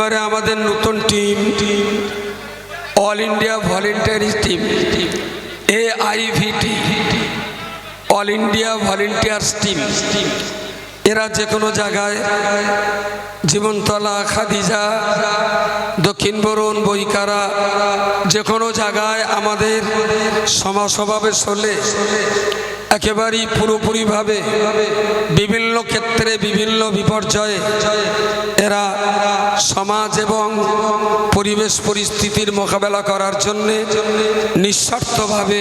এবারে আমাদের নতুন team team all India voluntary team A I V T all India volunteers team এরা যে কোনো জায়গায়, জীবনতলা, খাদিজা, দক্ষিণ বরুণ বইকারা যে কোনো জায়গায় আমাদের সমাজ সমাসভাবে চলে। একেবারেই পুরোপুরিভাবে বিভিন্ন ক্ষেত্রে, বিভিন্ন বিপর্যয়ে এরা সমাজ এবং পরিবেশ পরিস্থিতির মোকাবেলা করার জন্যে নিঃস্বার্থভাবে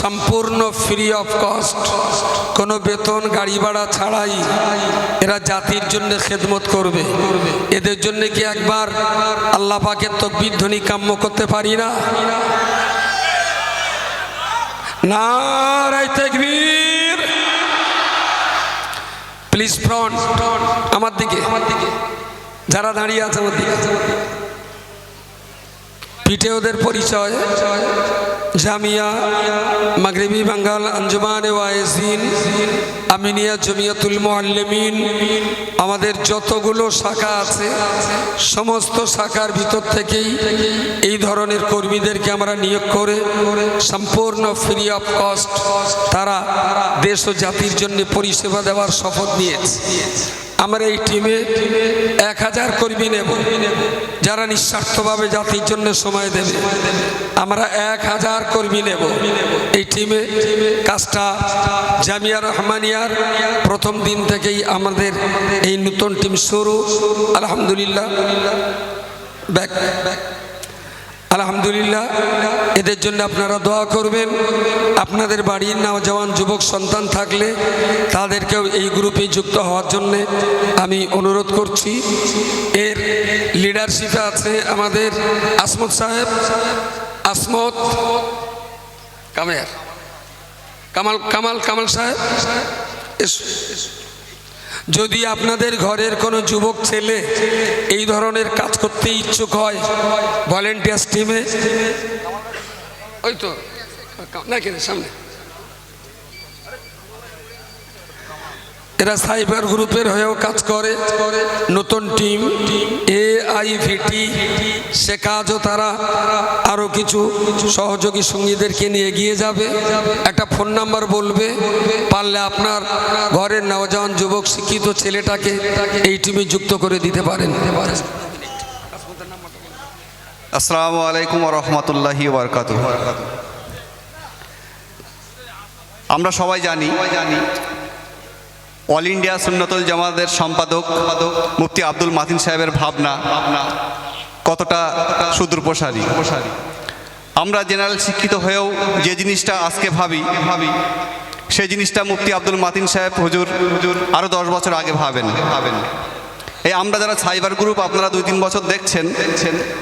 সম্পূর্ণ ফ্রি অফ কস্ট কোনো বেতন, গাড়ি ভাড়া ছাড়াই এরা জাতির জন্য খেদমত করবে। এদের জন্য কি একবার আল্লাহ পাকের তকবির ধ্বনি কাম্য করতে পারি না? নারাই তেকবীর। প্লিজ ফ্রন্ট আমার দিকে আমার দিকে। যারা দাঁড়িয়ে আছে আমার দিকে। পিঠে ওদের পরিচয়। জামিয়া, মাগরিবি বাঙ্গাল, আঞ্জুমান, ওয়াইজিন, আমিনিয়া, জমিয়াতুল মোয়াল্লেমিন আমাদের যতগুলো শাখা আছে, সমস্ত শাখার ভিতর থেকেই এই ধরনের কর্মীদেরকে আমরা নিয়োগ করে সম্পূর্ণ ফ্রি অফ কস্ট তারা দেশ ও জাতির জন্য পরিষেবা দেওয়ার শপথ নিয়েছে। আমরা এই টিমে এক হাজার কর্মী নেব, যারা নিঃস্বার্থভাবে জাতির জন্য সময় দেবে। আমরা এক হাজার কর্মী নেব। এই টিমে কাজটা জামিয়া রহমানিয়ার প্রথম দিন থেকেই আমাদের এই নতুন টিম শুরু। আলহামদুলিল্লাহ। ব্যাক। আলহামদুলিল্লাহ এদের জন্য আপনারা দোয়া করবেন। আপনাদের বাড়ির নওজওয়ান যুবক সন্তান থাকলে তাদেরকেও এই গ্রুপে যুক্ত হওয়ার জন্য আমি অনুরোধ করছি। এর লিডারশিপে আছে আমাদের আসমত সাহেব। আসমত কামের কামাল কামাল কামাল সাহেব। এসো, এসো। যদি আপনাদের ঘরের কোনো যুবক ছেলে এই ধরনের কাজ করতে ইচ্ছুক হয় ভলেন্টিয়ার্স টিমে ওই তো না, কেন, সামনে। এরা সাইবার গ্রুপের হয়েও কাজ করে। নতুন টিম এ আইভিটি সে কাজও তারা। আরও কিছু সহযোগী সঙ্গীদেরকে নিয়ে এগিয়ে যাবে। একটা ফোন নাম্বার বলবে, পারলে আপনার ঘরের নওজওয়ান যুবক শিক্ষিত ছেলেটাকে এই টিমে যুক্ত করে দিতে পারেন। আসসালামু আলাইকুম রহমতুল্লাহি আমরা সবাই জানি জানি অল ইন্ডিয়া সুন্নতুল জামাতের সম্পাদক মুফতি আব্দুল মাতিন সাহেবের ভাবনা ভাবনা কতটা সুদূরপ্রসারী? আমরা জেনারেল শিক্ষিত হয়েও যে জিনিসটা আজকে ভাবি ভাবি সেই জিনিসটা মুফতি আব্দুল মাতিন সাহেব হুজুর হুজুর আরও দশ বছর আগে ভাবেন। ভাবেন এই আমরা যারা সাইবার গ্রুপ আপনারা দুই তিন বছর দেখছেন,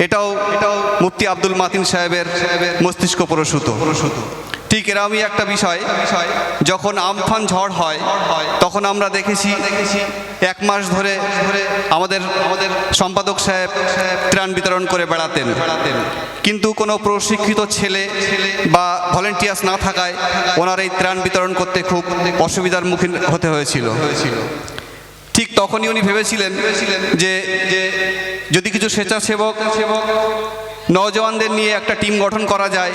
এটাও এটাও মুফতি আব্দুল মাতিন সাহেবের মস্তিষ্ক প্রসূত প্রসূত। ঠিক এরকমই একটা বিষয়, যখন আমফান ঝড় হয়, তখন আমরা দেখেছি এক মাস ধরে আমাদের আমাদের সম্পাদক সাহেব ত্রাণ বিতরণ করে বেড়াতেন। বেড়াতেন কিন্তু কোনো প্রশিক্ষিত ছেলে বা ভলেন্টিয়ার্স না থাকায় ওনার এই ত্রাণ বিতরণ করতে খুব অসুবিধার মুখীন হতে হয়েছিল। ঠিক তখনই উনি ভেবেছিলেন যে যে যদি কিছু স্বেচ্ছাসেবক নজওয়ানদের নিয়ে একটা টিম গঠন করা যায়।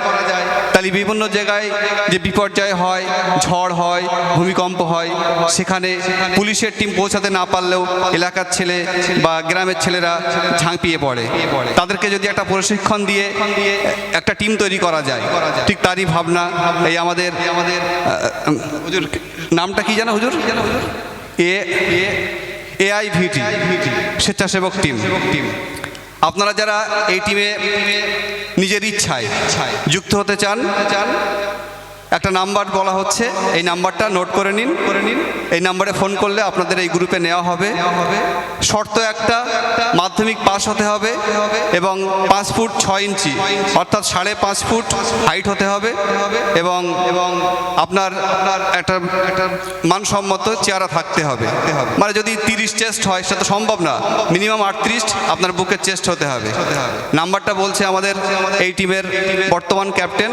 তাহলে বিভিন্ন জায়গায় যে বিপর্যয় হয়, ঝড় হয়, ভূমিকম্প হয়, সেখানে পুলিশের টিম পৌঁছাতে না পারলেও এলাকার ছেলে বা গ্রামের ছেলেরা ঝাঁপিয়ে পড়ে। তাদেরকে যদি একটা প্রশিক্ষণ দিয়ে একটা টিম তৈরি করা যায়, ঠিক তারই ভাবনা এই আমাদের আমাদের হুজুর, নামটা কি জানা হুজুর? এ এআইভিটি স্বেচ্ছাসেবক টিম টিম। আপনারা যারা এই টিমে নিজের ইচ্ছায় যুক্ত হতে চান চান একটা নাম্বার বলা হচ্ছে। এই নাম্বারটা নোট করে নিন। করে নিন এই নাম্বারে ফোন করলে আপনাদের এই গ্রুপে নেওয়া হবে। হবে শর্ত একটা, মাধ্যমিক পাস হতে হবে এবং পাঁচ ফুট ছয় ইঞ্চি, অর্থাৎ সাড়ে পাঁচ ফুট হাইট হতে হবে এবং এবং আপনার একটা একটা মানসম্মত চেহারা থাকতে হবে। মানে যদি তিরিশ চেস্ট হয়, সেটা তো সম্ভব না। মিনিমাম আটত্রিশ আপনার বুকের চেস্ট হতে হবে। নাম্বারটা বলছে আমাদের এই টিমের বর্তমান ক্যাপ্টেন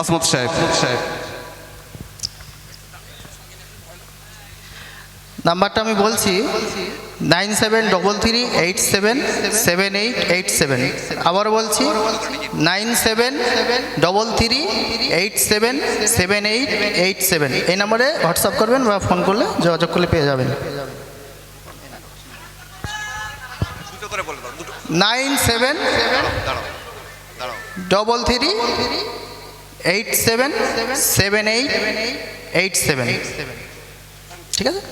আসমত সাহেব সাহেব। নাম্বারটা আমি বলছি nine seven double three eight seven seven eight eight seven. আবার বলছি nine seven double three eight seven seven eight eight seven. এই নম্বরে হোয়াটসঅ্যাপ করবেন বা ফোন করলে যোগাযোগ করলে পেয়ে যাবেন। Nine seven double three eight seven seven eight eight seven. ঠিক আছে?